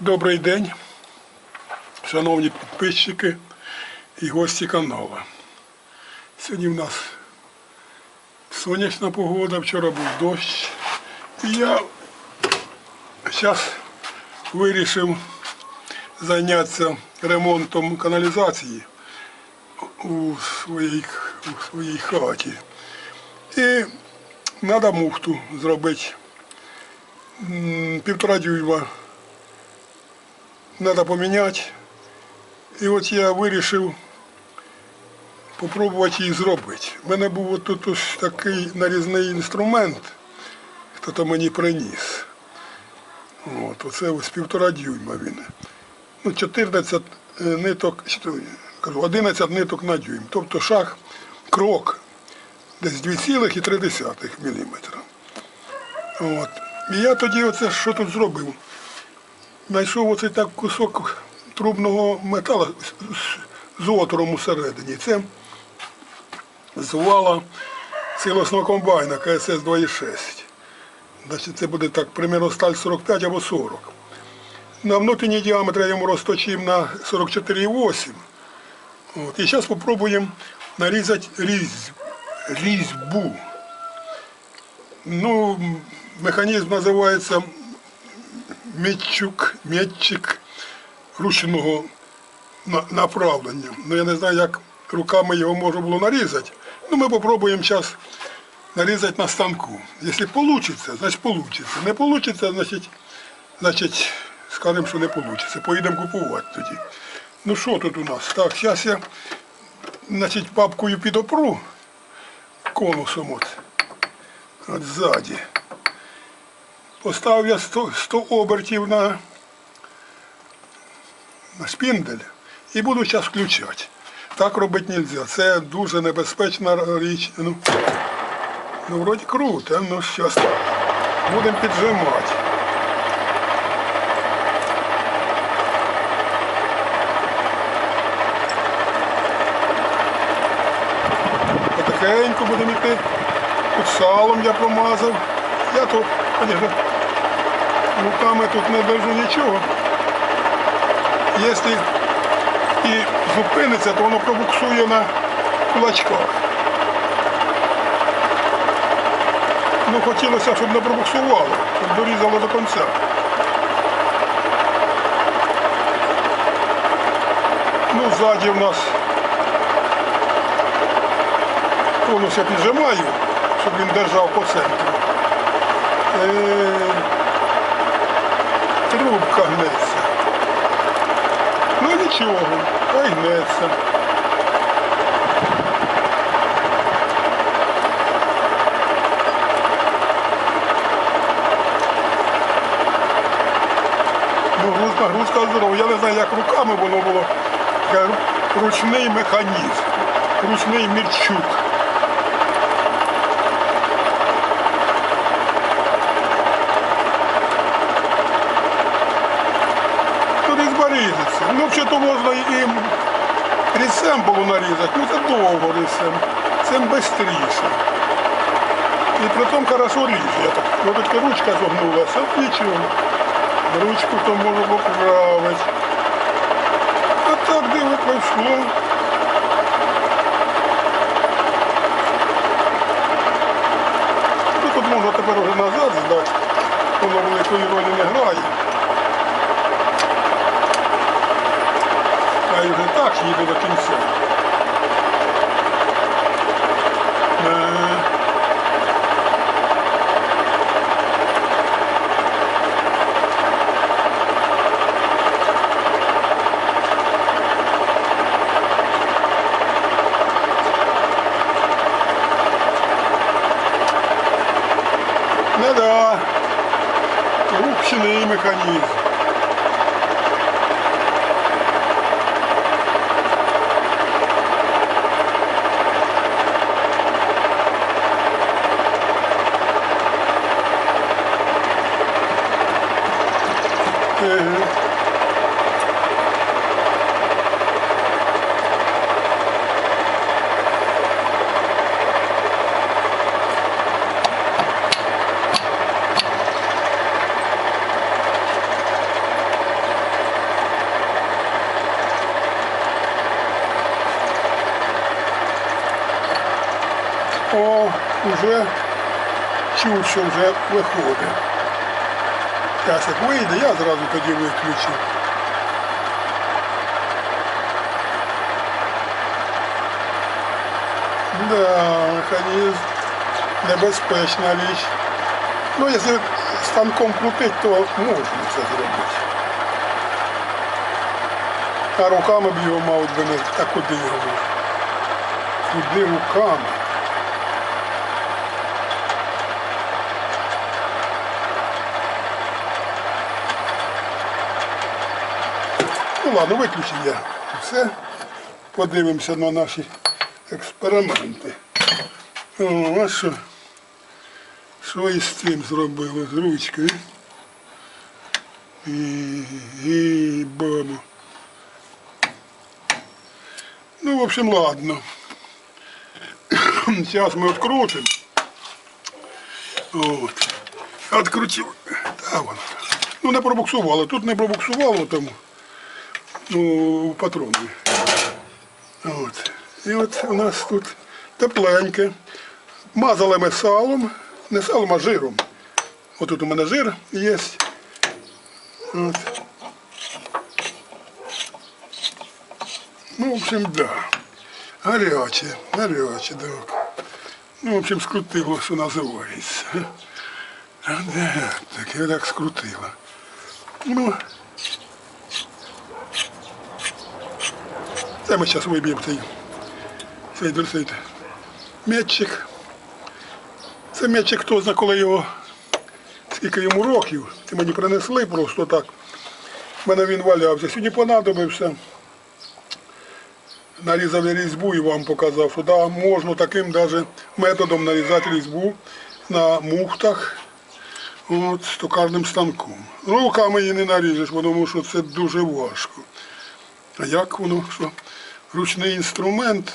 Добрий день, шановні підписчики і гості каналу. Сьогодні в нас сонячна погода, вчора був дощ. І я зараз вирішив зайнятися ремонтом каналізації у своїй, у своїй хаті. І треба муфту зробити півтора дюйма треба поміняти. І от я вирішив спробувати її зробити. У мене був тут ось такий нарізний інструмент, хто-то мені приніс. От, оце ось півтора дюйма він. Ну, 14 ниток, 11 ниток на дюйм. Тобто шаг, крок десь 2,3 мм. От. І я тоді оце що тут зробив? Знайшов оцей так кусок трубного металу з- з усередині. Це з вала силосного комбайна КСС 2,6. Значить, це буде так, примерно сталь 45 або 40. На внутрішній діаметр я йому розточив на 44,8. От. І зараз спробуємо нарізати різь, різьбу. Ну, механізм називається Мітчук, м'ятчик ручного направлення. Ну я не знаю, як руками його можна було нарізати. Ну ми спробуємо зараз нарізати на станку. Якщо вийде, значить вийде. Не вийде, значить, значить скажемо, що не вийде. Поїдемо купувати тоді. Ну що тут у нас? Так, зараз я значить, папкою підопру конусом от, от ззаді. Поставив я 100, 100 обертів на шпіндель і буду зараз включати. Так робити не можна. Це дуже небезпечна річ. Ну, ну вроді круто, ну зараз будемо піджимати. Потихеньку будемо йти. Тут салом я промазав. Я тут, звісно, руками тут не держу нічого. Якщо і зупиниться, то воно пробуксує на кулачках. Ну, хотілося, щоб не пробуксувало, щоб дорізало до кінця. Ну, ззаді в нас конус я піджимаю, щоб він держав по центру. Е, трубка гнеться. Нічого, гнеться. Ну, грузка, грузка здорова. Я не знаю, як руками воно було. Таке Ручний механізм, ручний мірчук. то десь порізаться. Ну, взагалі можна і різцем було нарізати, ну це довго різцем, цим швидше. І при тому хорошо. Я так, ну, ручка зогнулася, от нічого. Ручку то можу поправити. А так диво пройшло. Ну, тут можна тепер вже назад здати, воно великої ролі не грає. А й вже так їде до кінця. Е, Не Ну да. Ручний механізм. Вже чув, що вже виходить. Зараз як вийде, я зразу тоді виключу. Да, механізм небезпечна річ. Ну, якщо станком крутить, то можна це зробити. А руками б його, мабуть, би не. А куди його? Куди руками? Ну ладно, виключив я все. Подивимося на наші експерименти. О, а що? Що із цим зробили? З ручкою. І, і бабу. Ну, в общем, ладно. Сейчас мы открутим. Вот. Открутив. Та вона. Ну, не пробуксувало. Тут не пробуксувало тому. Ну, патрони. От. І от у нас тут тепленьке. Мазали ми салом. Не салом, а жиром. От тут у мене жир є. От. Ну, в общем, да. Гаряче, гаряче, так. Ну, в общем, скрутило, що називається. Так, я так скрутила. Ну, це ми зараз виб'ємо цей, цей. Це м'ячик, хто знає, коли його, скільки йому років. Це мені принесли просто так. У мене він валявся. Сьогодні понадобився. Нарізав я різьбу і вам показав, що да, можна таким даже методом нарізати різьбу на мухтах от, з токарним станком. Руками її не наріжеш, тому що це дуже важко. А як воно, що ручний інструмент,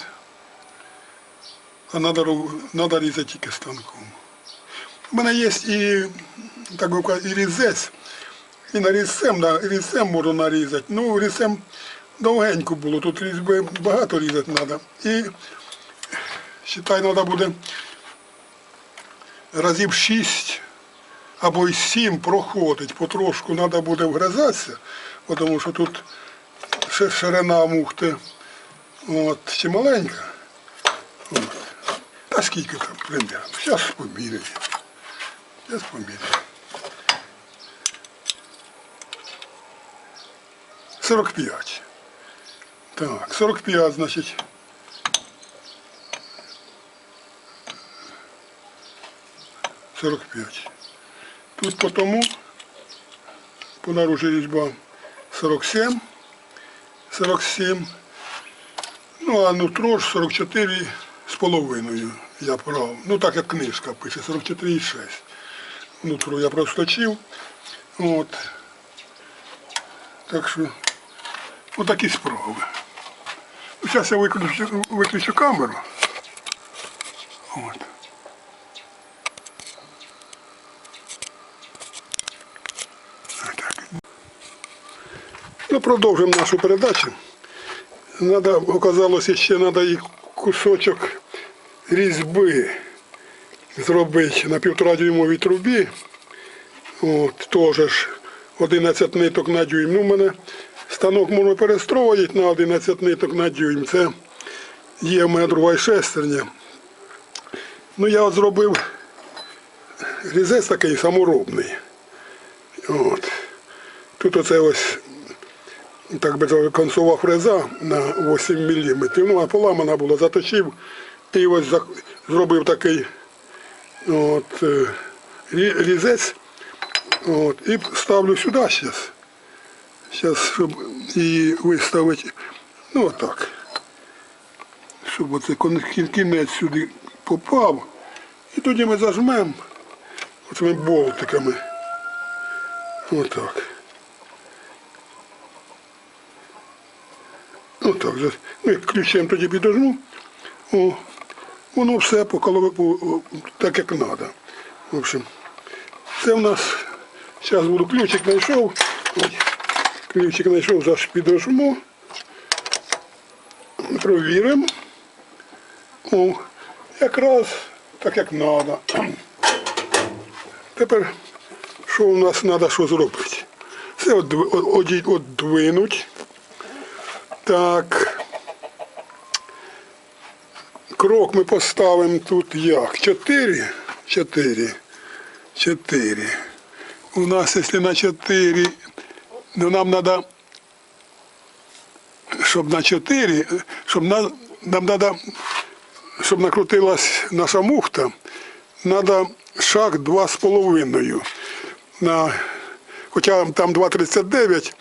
а треба різати тільки станком. У мене є і, так би казати, і різець, і на різцем, да, різцем можна нарізати. Ну, різцем довгенько було, тут різьби багато різати треба. І вважай, треба буде разів 6 або й 7 проходить, потрошку треба буде вгризатися, тому що тут ширина мухти от, ще маленька. От. Та скільки там примерно. Зараз поміряю. Зараз поміряю. 45. Так, 45, значить. Сорок п'ять. Тут по тому, по наружі різьба 47, 47. Ну, а нутро ж 44 з половиною я брав. Ну так як книжка пише, 44,6. Нутро я просточив. От. Так що отакі справи. Зараз я виключу, виключу камеру. От. Ну, продовжимо нашу передачу. Надо, оказалося, ще треба і кусочок різьби зробити на півтора дюймовій трубі. От, теж ж 11 ниток на дюйм. Ну, у мене станок можна перестроїти на 11 ниток на дюйм. Це є в мене друга шестерня. Ну, я от зробив різець такий саморобний. От. Тут оце ось, так би концова фреза на 8 мм. Ну, а поламана була, заточив і ось зробив такий от, е, різець. От, і ставлю сюди зараз. Зараз, щоб її виставити. Ну отак. Щоб оце кін- кінець сюди попав. І тоді ми зажмемо оцими болтиками. Отак. Отак. за- Ну, і ключем тоді підожму. О, воно все по так, як треба. В общем, це в нас. Зараз буду ключик знайшов. Ключик знайшов, зараз підожму. Провіримо. О, якраз так як треба. Тепер що у нас треба що зробити? Це одвинуть. Так. Крок ми поставимо тут як? Чотири? Чотири. Чотири. У нас, якщо на чотири, ну нам треба, щоб на чотири, щоб на, нам треба, щоб накрутилась наша мухта, треба шаг два з половиною. На, хоча там 2,39,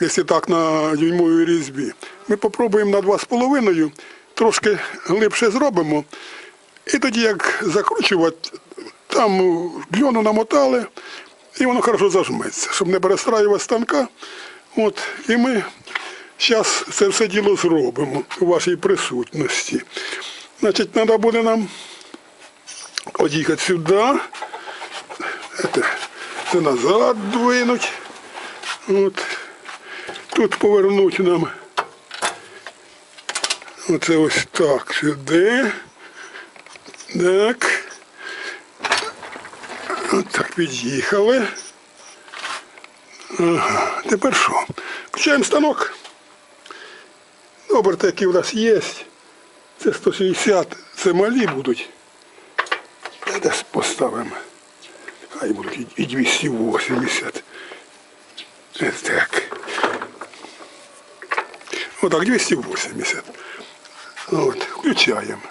якщо так на дюймовій різьбі. Ми спробуємо на 2,5, трошки глибше зробимо. І тоді як закручувати, там льону намотали, і воно хорошо зажметься, щоб не перестраювати станка. От, і ми зараз це все діло зробимо у вашій присутності. Значить, треба буде нам од'їхати сюди, це, назад двинуть. От. Тут повернуть нам оце ось так сюди. Так. Так під'їхали. Ага. Тепер що? Включаємо станок. Оберти, які у нас є. Це 160, це малі будуть. Десь поставимо. Хай будуть і- і 280. Е, Так. Отак, 280. От, включаємо.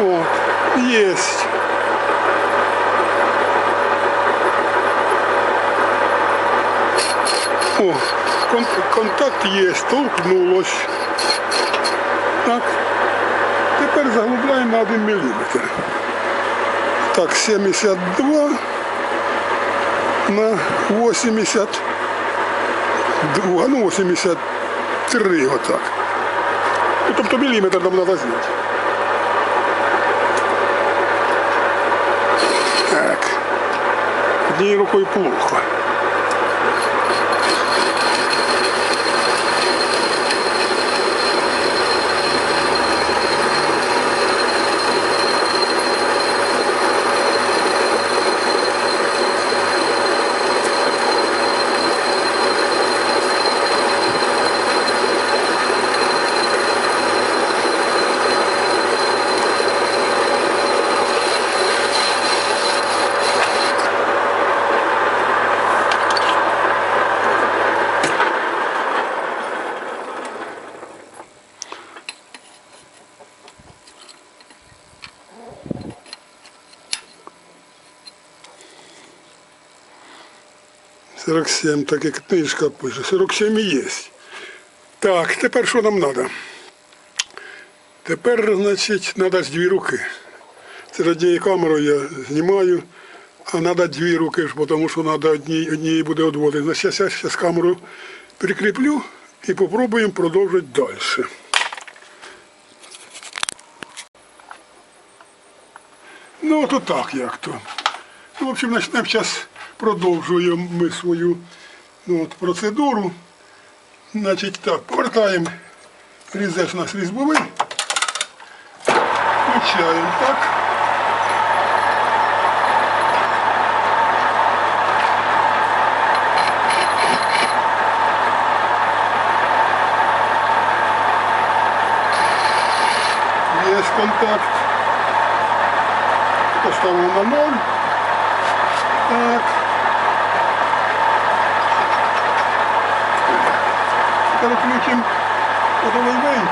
О, есть. О, кон- контакт есть, толкнулось. Так. Тепер заглубляємо на 1 мм. Так, 72 на 82, ну 83 отак. Ну, тобто міліметр нам треба зняти. Так. Однією рукою плохо. Сорок семь, так як книжка пише. 47 і є. Так, тепер що нам треба? Тепер, значить, треба дві руки. Це однією камерою я знімаю, а треба дві руки, тому що треба однієї буде відводити. Значить, я зараз камеру прикріплю і спробуємо продовжити далі. Ну, от так як то. Ну, в общем, почнемо зараз продовжуємо ми свою ну, от, процедуру. Значить, так, повертаємо різець у нас різьбовий. Включаємо так. Є контакт. Поставимо на ноль. Так. Переключимо подовий винт.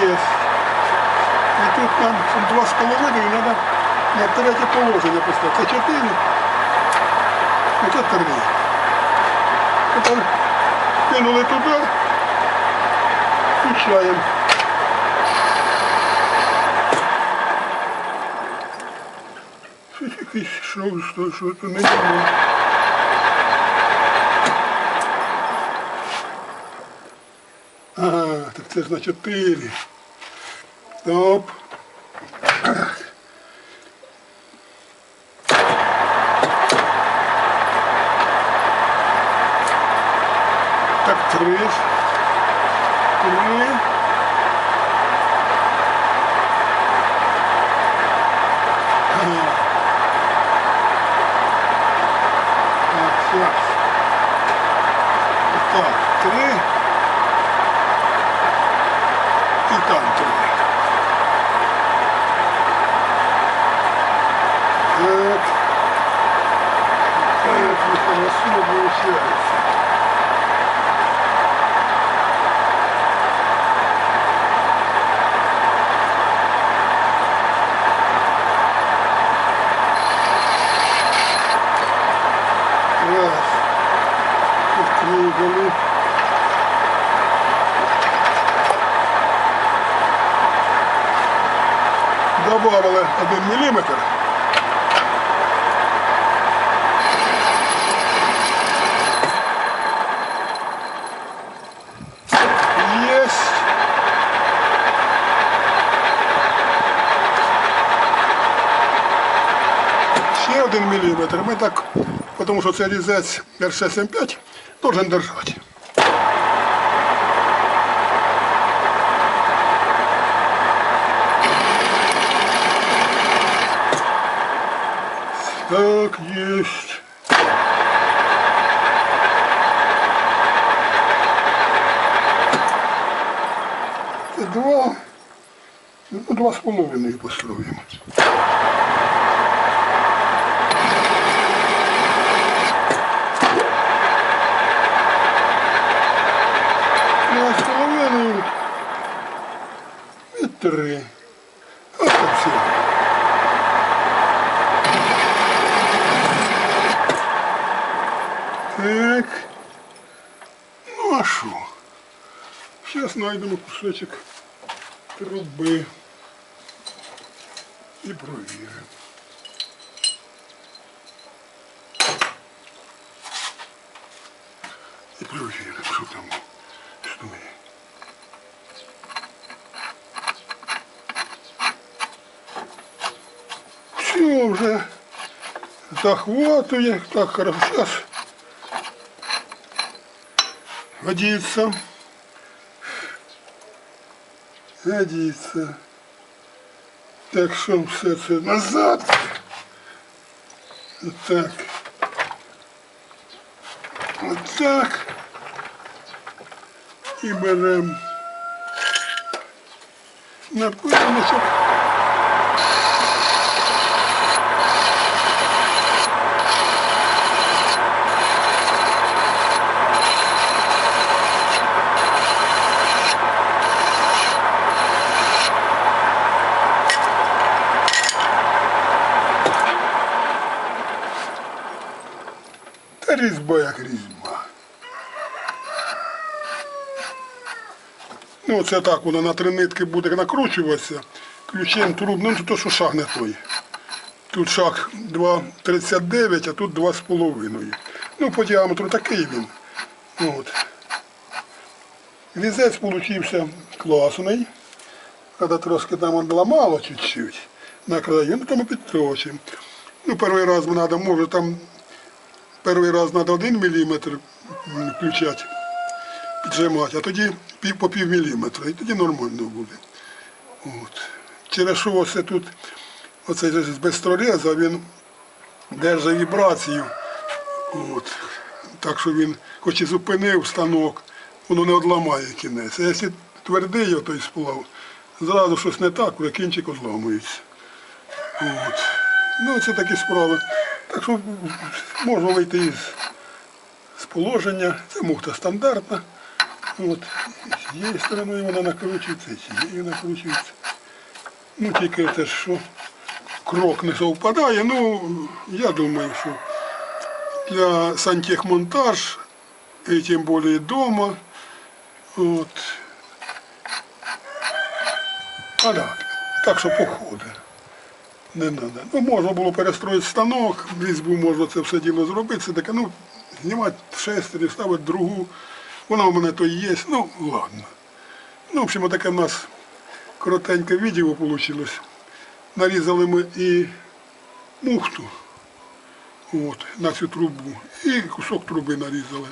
Є. І тут два з половиною треба на третє положення поставити. Це чотири. Оце три. Тепер кинули туди. Включаємо. Щось якийсь шов, що, що то не було. Ага, так це ж на. Стоп. Так, три. три. Ага. Так, сейчас. Так, три. І там три. Так. Так, нехорошо получается. Раз. Один міліметр. Ми так, тому що це різець РШ-75, должен держати. Так, есть. Це Два, ну, два з половиною построїмо. Два з половиною і три. Ось так все. Так. Ну а що? Зараз знайдемо кусочок труби і провіримо. І провіримо, Все вже захватує. Так, хорошо. Сейчас годится. Годится. Так що все це назад. Так. Отак. І беремо напильничок. Та різьба як різьба. Ну, оце так воно на три нитки буде накручуватися. Ключем трубним, ну, то що шаг не той. Тут шаг 2,39, а тут 2,5. Ну, по діаметру такий він. От. Різець получився класний. Когда трошки там отламало чуть-чуть на краю, ну то ми підтрочимо. Ну, перший раз треба, може там перший раз треба один міліметр включати, піджимати, а тоді по пів міліметра, і тоді нормально буде. От. Через що ось тут оцей же безстрореза, він держить вібрацію. От. Так що він, хоч і зупинив станок, воно не одламає кінець. А якщо твердий той сплав, зразу щось не так, вже кінчик одламується. От. Ну, це такі справи. Так що можна вийти із, з положення. Це мухта стандартна. От. З цієї сторони вона накручується, з цієї накручується. Ну, тільки те, що крок не совпадає. Ну, я думаю, що для сантехмонтаж, і тим більше вдома. От. А так, так що походить. Не треба. Ну, можна було перестроїти станок, в різьбу можна це все діло зробити. Це таке, ну, знімати шестерів, ставити другу. Вона у мене то і є. Ну, ладно. Ну, в общем, таке в нас коротеньке відео вийшло. Нарізали ми і мухту от, на цю трубу, і кусок труби нарізали.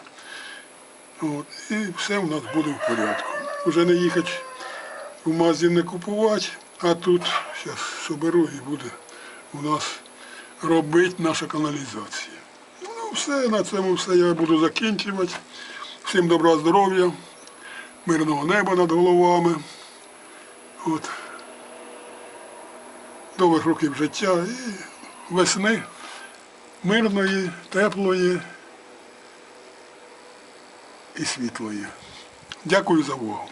От, і все у нас буде в порядку. вже не їхати в магазин не купувати, а тут зараз соберу і буде у нас робити наша каналізація. Ну все, на цьому все я буду закінчувати. Всім добра здоров'я, мирного неба над головами. От. Довгих років життя і весни мирної, теплої і світлої. Дякую за увагу.